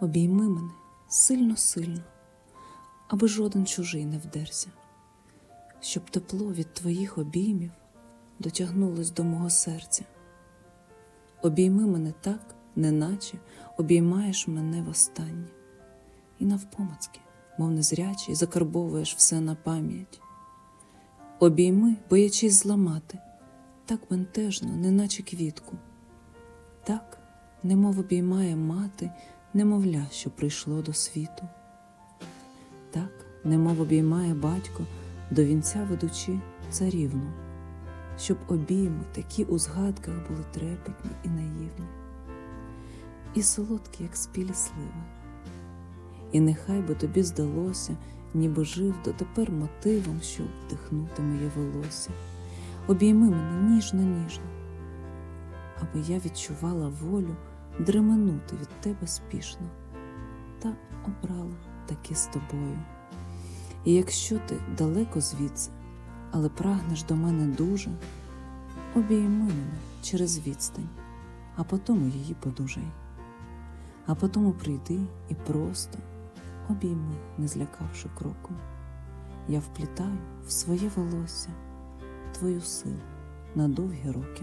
Обійми мене сильно-сильно, аби жоден чужий не вдерся, щоб тепло від твоїх обіймів дотягнулось до мого серця. Обійми мене так, неначе обіймаєш мене востаннє, і навпомацьки, мов незрячий, закарбовуєш все на пам'ять. Обійми, боячись зламати, так бентежно, неначе квітку. Так, немов обіймає мати, немовля, що прийшло до світу. Так, немов обіймає батько, до вінця ведучи царівну, щоб обійми такі у згадках були трепетні і наївні, і солодкі, як спілі сливи. І нехай би тобі здалося, ніби жив дотепер мотивом, щоб вдихнути моє волосся. Обійми мене ніжно, ніжно, аби я відчувала волю дременути від тебе спішно, та обрала таки з тобою. І якщо ти далеко звідси, але прагнеш до мене дуже, обійми мене через відстань, а потому її подужай. А потому прийди і просто обійми, не злякавши кроком. Я вплітаю в своє волосся твою силу на довгі роки.